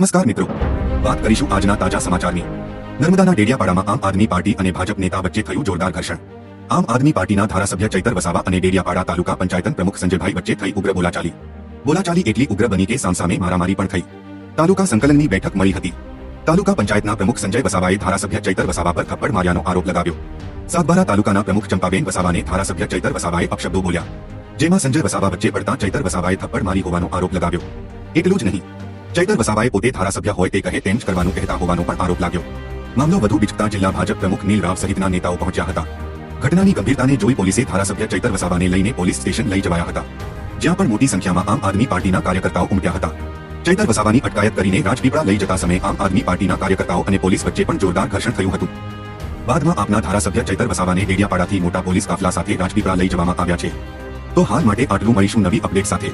નમસ્કાર મિત્રો વાત કરીશું આજના તાજા સમાચારની નર્મદાના ડેડિયાપાડામાં આમ આદમી પાર્ટી અને ભાજપ નેતા વચ્ચે થયું જોરદાર ઘર્ષણ આમ આદમી પાર્ટીના ધારાસભ્ય ચૈતર વસાવા અને ડેડિયાપાડા તાલુકા પંચાયતન પ્રમુખ સંજયભાઈ વચ્ચે થઈ ઉગ્ર બોલાચાલી બોલાચાલી એટલી ઉગ્ર બની કે સામસામે મારામારી પણ થઈ તાલુકા સંકલનની બેઠક મળી હતી તાલુકા પંચાયતના પ્રમુખ સંજય વસાવાએ ધારાસભ્ય ચૈતર વસાવા પર થપ્પડ માર્યાનો આરોપ લગાવ્યો સાગબારા તાલુકાના પ્રમુખ ચંપાબેન વસાવાને ધારાસભ્ય ચૈતર વસાવાએ અપશબ્દો બોલ્યા જેમાં સંજય વસાવા વચ્ચે પડતા ચૈતર વસાવાએ થપ્પડ મારી હોવાનો આરોપ લગાવ્યો એટલું જ નહીં ચૈતર વસાવાએ પોતે ધારાસભ્ય હોય તે કહે તેમ જ કરવાનું કહેતા હોવાનો પણ આરોપ લાગ્યો. મામલો વધુ બીચકતા જિલ્લા ભાજપ પ્રમુખ નીલ રાવ સહિતના નેતાઓ પહોંચ્યા હતા. ઘટનાની ગંભીરતાને જોઈ પોલીસે ધારાસભ્ય ચૈતર વસાવાને લઈને પોલીસ સ્ટેશન લઈ જવાયા હતા. જ્યાં પણ મોટી સંખ્યામાં આમ આદમી પાર્ટીના કાર્યકર્તાઓ ઉમટ્યા હતા. ચૈતર વસાવાની અટકાયત કરીને રાજપીપળા લઈ જતા સમયે આમ આદમી પાર્ટીના કાર્યકર્તાઓ અને પોલીસ વચ્ચે પણ જોરદાર ઘર્ષણ થયું હતું. બાદમાં આપના ધારાસભ્ય ચૈતર વસાવાને ડેડિયાપાડાથી મોટા પોલીસ કાફલા સાથે રાજપીપળા લઈ જવામાં આવ્યા છે. તો હાલ માટે આટલું મળીશું નવી અપડેટ સાથે.